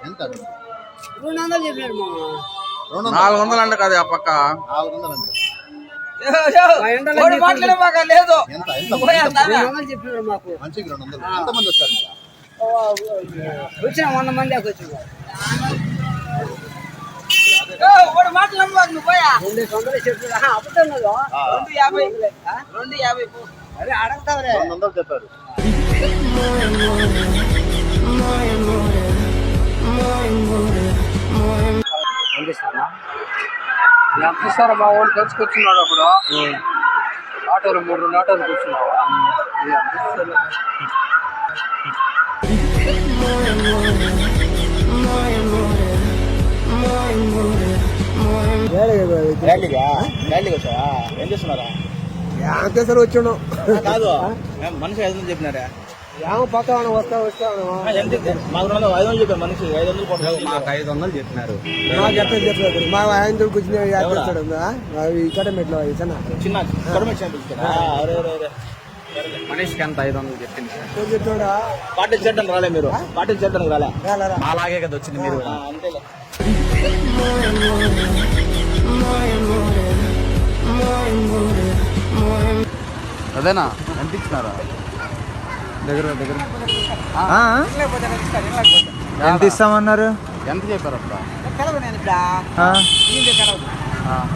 ఎంత? రెండు వందలు చెప్పినాడు వందలు నాలుగు వందలు అంట కదా ఆ పక్క. నాలుగు వందలు మా మాట్లాడమాక లేదు. ఎంత ఎంత రెండు వందలు చెప్పినాడు మాకు. మంచికి రెండు వందలు ఎంతమంది వచ్చారు? వచ్చిన వంద మంది వచ్చింది వాడు మాట్లాడమాక నువ్వు పోయా? రెండు వందలు ఆ, రెండు యాభై. రెండు యాభై. అరే అడగతావరే. రెండు వందలు చెప్పారు ఎంత ఇస్తారో మా వాళ్ళు తెచ్చుకొచ్చున్నాడు అప్పుడు. ఆటోలు మూడు రెండు ఆటోలు కూర్చున్నావు? ఏం చేస్తున్నారా? వచ్చాను కాదు. మనిషి వందలు చెప్పినారా? ఏమో పక్క వస్తా వస్తాను ఎంత మాకు రెండు వందలు ఐదు వందలు చెప్పారు మనిషి. ఐదు వందలు పోటీ మాకు ఐదు వందలు చెప్పినారు. చెప్పలేదు ఆయన ఇక్కడ మెట్లో చిన్న మనిషికి ఎంత ఐదు వందలు చెప్పింది? చెప్తాడా? పార్టీ చేయడానికి రాలే మీరు. పార్టీ చేయడానికి రాలే. అలాగే కదా వచ్చింది మీరు అంతేలే. అదేనా? ఇచ్చినారా దగ్గర దగ్గర. ఎంత ఇస్తామన్నారు? ఎంత చెప్పారు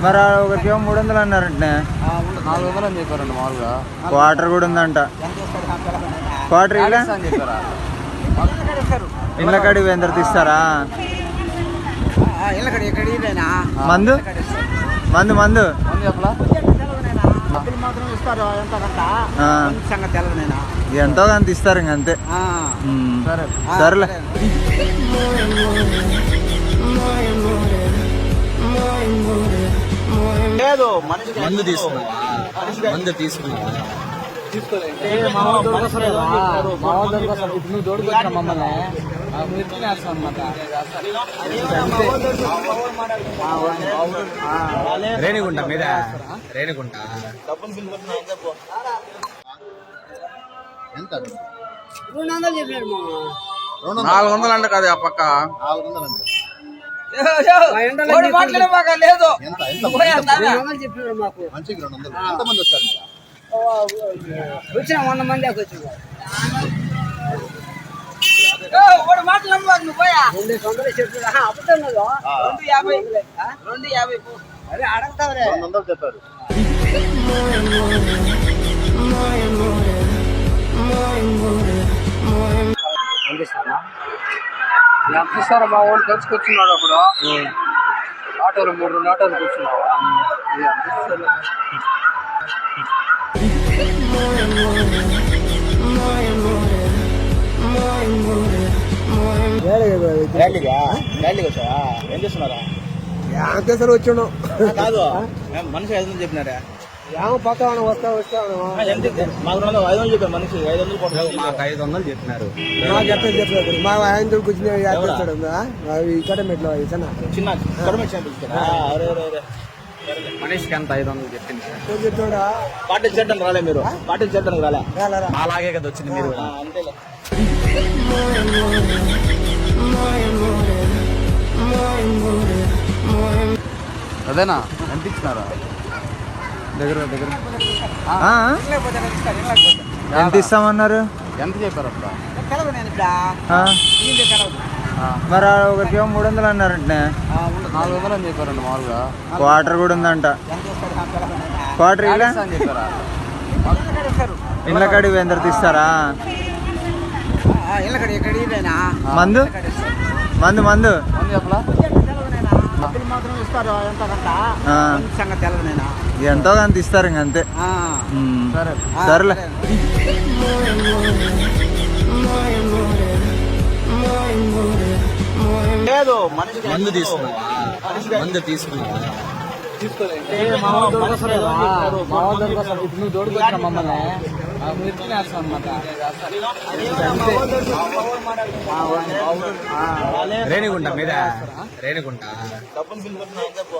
మరి ఆ ఒకరికేమో మూడు వందలు అన్నారంటే నాలుగు వందలు అని చెప్పారండి మామూలుగా. క్వార్టర్ కూడా ఉందంట. క్వార్టర్ ఇలా? ఇళ్ళ కాడికి ఎంత తీస్తారా మందు? మందు మందు? చెప్పలా? సంగతి ఎంతో కొంత ఇస్తారు అంతే. సరే. సరేలే. లేదు మనిషికి మందు తీసుకున్నా మందు తీసుకున్నా నువ్వు మమ్మల్ని. రేణిగుంట మీద. రేణిగుంట. డబ్బులు ఎంత? రెండు వందలు చెప్పినాడు వందలు నాలుగు వందలు అంట కదా ఆ పక్క. నాలుగు వందలు మా మాట్లాడమాక లేదు. చెప్పినాడు మాకు. మంచికి రెండు వందలు ఎంతమంది వచ్చారు వచ్చిన వంద మంది రెండు వందలు చెప్పారు మా వాళ్ళు తెచ్చుకొచ్చున్నాడు అప్పుడు. ఆటోలు మూడు రెండు ఆటోలు కూర్చున్నావు? ఏం చేస్తున్నారా? వచ్చాను కాదు. మనిషి వందలు చెప్పినారా. ఏమో పక్క వస్తా మాకు ఐదు వందలు మాకు చెప్పినారు. చెప్పలేదు మా ఆయన కూర్చుని చేస్తాడు ఇక్కడ మెట్లో ఇతన? చిన్న మనిషికి ఎంత ఐదు వందలు చెప్పింది? చేయడానికి రాలే మీరు. పార్టీ చేయడానికి రాలే. అలాగే కదా వచ్చింది మీరు అంతేలే అదేనా? ఇచ్చినారా దగ్గర దగ్గర. ఆ? ఎంత ఇస్తామన్నారు? ఎంత చెప్పారు మరి ఒకరికేమో మూడు వందలు అన్నారంటే నాలుగు వందలు అని చెప్పారండి మామూలుగా. క్వార్టర్ కూడా ఉందంట. క్వార్టర్? ఇళ్ళ కాడికి ఎంత తీస్తారా కాడ మందు? మందు మందు? అని చెప్పలా? మాత్రం ఇస్తారు ఎంత సంగతి ఎంతో కొంత ఇస్తారు ఇంక అంతే. సరేలే. లేదు మందు తీసుకున్నా మందు తీసుకున్నా మమ్మల్ని. రేణిగుంట మీద. రేణిగుంట. డబ్బులు పో.